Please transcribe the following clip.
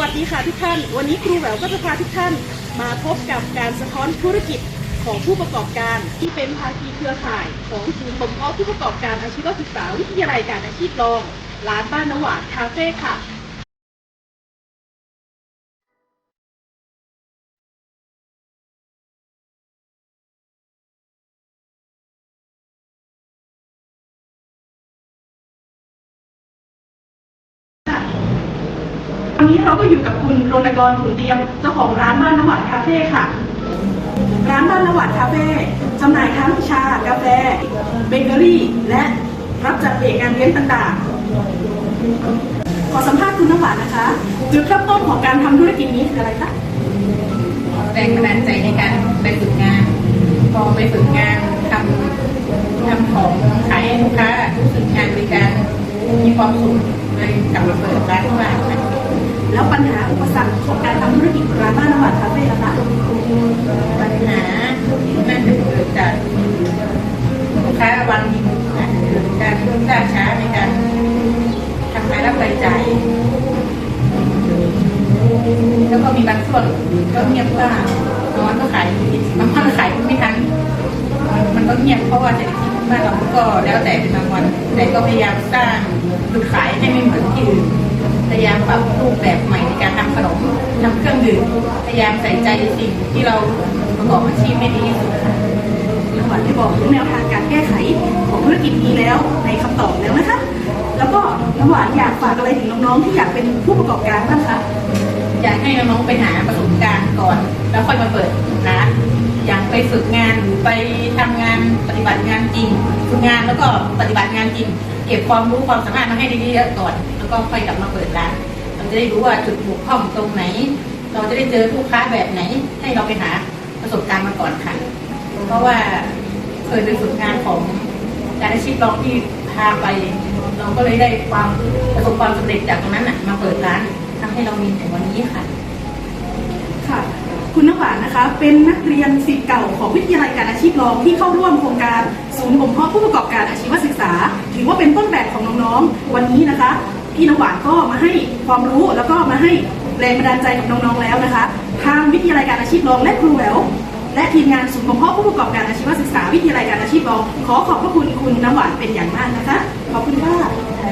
วัสดีค่ะทุกท่าน วันนี้ครูแหววก็จะพาทุกท่านมาพบกับการสะท้อนธุรกิจของผู้ประกอบการที่เป็นภาคีเครือข่าย ของศูนย์บ่มเพาะผู้ประกอบการอาชีวศึกษาวิทยาลัยการอาชีพรอง ร้านบ้านนวาดคาเฟ่ค่ะ วันนี้เราก็อยู่กับคุณรณกรขุนเตียมเจ้าของร้านบ้านนหวานคาเฟ่ค่ะ ร้านบ้านนหวานคาเฟ่จำหน่ายทั้งชากาแฟเบเกอรี่ และรับจัดเลี้ยงงานเลี้ยงต่างๆ ขอสัมภาษณ์คุณนหวานนะคะ จุดเริ่มต้นของการทำธุรกิจนี้คืออะไรคะแรงบันดาลใจในการไปฝึกงานพอไปฝึกงานทำทำของขายให้ลูกค้ารู้สึกงานบริการมีความสุขเลยกลับมาเปิดร้านที่บ้านค่ะ แล้วปัญหาอุปสรรคของการทำธุรกิจร้านบ้านนหวานคาเฟ่ล่ะคะปัญหาน่าจะเกิดจากลูกค้าวางบินนะเกิดการล่าช้าในการทำรายรับรายจ่ายแล้วก็มีบางส่วนก็เงียบว่างน้อยก็ขายบางวันขายไม่ทันมันมันก็เงียบเพราะว่าเศรษฐกิจบ้านเราก็แล้วแต่เป็นบางวัน แต่ก็พยายามสร้างจุดขายให้ไม่เหมือนที่อื่น พยายามปรับรูปแบบใหม่ในการทำขนมทำเครื่องดื่มพยายามใส่ใจสิ่งที่เราประกอบอาชีพให้ดีที่สุดค่ะนหวานได้บอกถึงแนวทางการแก้ไขของธุรกิจนี้แล้วในคำตอบแล้วนะคะ แล้วก็นหวานอยากฝากอะไรถึงน้องๆที่อยากเป็นผู้ประกอบการบ้างคะอยากให้น้องๆไปหาประสบการณ์ก่อน แล้วค่อยมาเปิดร้านอยากไปฝึกงานหรือไปทำงานปฏิบัติงานจริง ฝึกงานแล้วก็ปฏิบัติงานจริง เก็บความรู้ความสามารถมาให้ดีๆก่อน แล้วก็ค่อยกลับมาเปิดร้านเราจะได้รู้ว่าจุดบกพร่องตรงไหน เราจะได้เจอลูกค้าแบบไหน ให้เราไปหาประสบการณ์มาก่อนค่ะ เพราะว่าเคยไปฝึกงานของการอาชีพรองที่พาไป เราก็เลยได้ความประสบความสำเร็จจากตรงนั้นน่ะมาเปิดร้านทำให้เรามีถึงวันนี้ค่ะ ค่ะ คุณน้ำหวานนะคะ เป็นนักเรียนศิษย์เก่าของวิทยาลัยการอาชีพรองที่เข้าร่วมโครงการศูนย์บ่มเพาะผู้ประกอบการอาชีวศึกษา ถือว่าเป็นต้นแบบของน้องๆ วันนี้นะคะ พี่น้ำหวานก็มาให้ความรู้แล้วก็มาให้แรงบันดาลใจกับน้องๆแล้วนะคะ ทางวิทยาลัยการอาชีพรองและครูแหววและทีมงานศูนย์บ่มเพาะผู้ประกอบการอาชีวศึกษาวิทยาลัยการอาชีพรองขอขอบพระคุณคุณน้ำหวานเป็นอย่างมากนะคะ ขอบคุณค่ะ